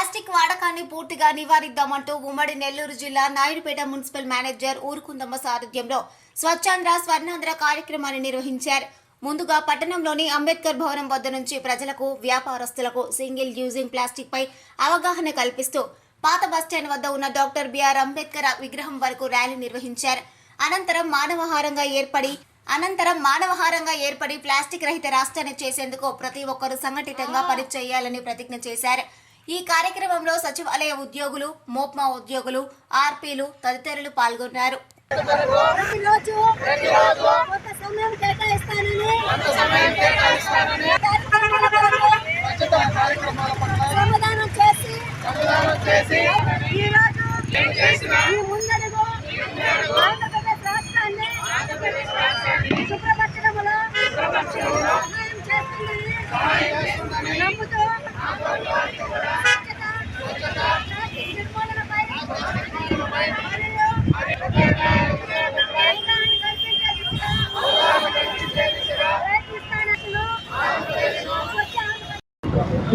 కాలుష్యాన్ని పూర్తిగా నివారిద్దామంటూ ఉమ్మడి నెల్లూరు జిల్లా నాయుడుపేట మున్సిపల్ మేనేజర్ ఊరుకుందమ్మ సారథ్యంలో స్వచ్ఛాంధ్ర స్వర్ణాంధ్ర కార్యక్రమాన్ని నిర్వహించారు. ముందుగా పట్టణంలోని అంబేద్కర్ భవనం వద్ద నుంచి ప్రజలకు వ్యాపారస్తులకు సింగిల్ యూజింగ్ ప్లాస్టిక్ పై అవగాహన కల్పిస్తూ పాత బస్టాండ్ వద్ద ఉన్న డాక్టర్ బిఆర్ అంబేద్కర్ విగ్రహం వరకు ర్యాలీ నిర్వహించారు. అనంతరం మానవహారంగా ఏర్పడి అనంతరం మానవహారంగా ఏర్పడి ప్లాస్టిక్ రహిత రాష్ట్రాన్ని చేసేందుకు ప్రతి ఒక్కరూ సంఘటితంగా పనిచేయాలని ప్రతిజ్ఞ చేశారు. ఈ కార్యక్రమంలో సచివాలయ ఉద్యోగులు మోప్మా ఉద్యోగులు ఆర్పీలు తదితరులు పాల్గొన్నారు. ప్రతిరోజు కొంత సమయం కేటాయిస్తానని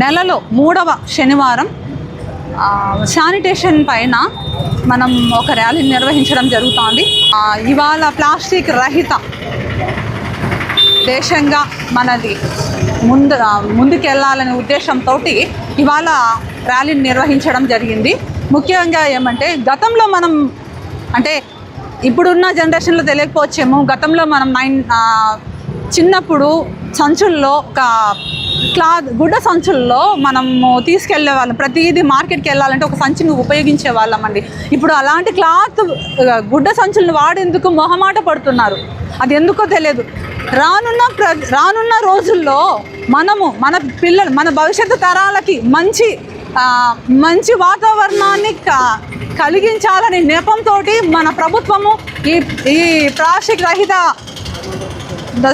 నెలలో మూడవ శనివారం శానిటేషన్ పైన మనం ఒక ర్యాలీని నిర్వహించడం జరుగుతోంది. ఇవాళ ప్లాస్టిక్ రహిత దేశంగా మనది ముందు ముందుకెళ్ళాలనే ఉద్దేశంతో ఇవాళ ర్యాలీని నిర్వహించడం జరిగింది. ముఖ్యంగా ఏమంటే గతంలో మనం అంటే ఇప్పుడున్న జనరేషన్లో తెలియకపోవచ్చేమో గతంలో మనం నైన్ చిన్నప్పుడు సంచుల్లో ఒక క్లాత్ గుడ్డ సంచుల్లో మనము తీసుకెళ్ళే వాళ్ళం ప్రతిదీ మార్కెట్కి వెళ్ళాలంటే ఒక సంచిని ఉపయోగించే వాళ్ళం అండి ఇప్పుడు అలాంటి క్లాత్ గుడ్డ సంచులను వాడేందుకు మొహమాట పడుతున్నారు. అది ఎందుకో తెలియదు. రానున్న ప్ర రానున్న రోజుల్లో మనము మన పిల్లలు మన భవిష్యత్తు తరాలకి మంచి మంచి వాతావరణాన్ని క- కలిగించాలని నెపంతో మన ప్రభుత్వము ఈ ఈ ప్లాస్టిక్ రహిత ద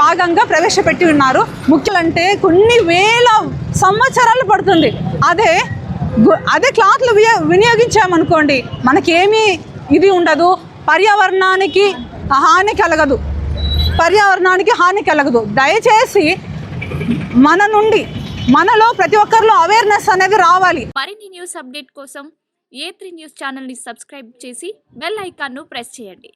భాగంగా ప్రవేశపెట్టి ఉన్నారు. ముఖ్యాలంటే కొన్ని వేల సంవత్సరాలు పడుతుంది. అదే అదే క్లాత్లు వినియోగించామనుకోండి మనకేమీ ఇది ఉండదు. పర్యావరణానికి హాని కలగదు. పర్యావరణానికి హాని కలగదు. దయచేసి మన నుండి మనలో ప్రతి ఒక్కరిలో అవేర్నెస్ అనేది రావాలి. మరిన్ని న్యూస్ అప్డేట్ కోసం ఏ త్రీ న్యూస్ ఛానల్ని సబ్స్క్రైబ్ చేసి బెల్ ఐకాన్ను ప్రెస్ చేయండి.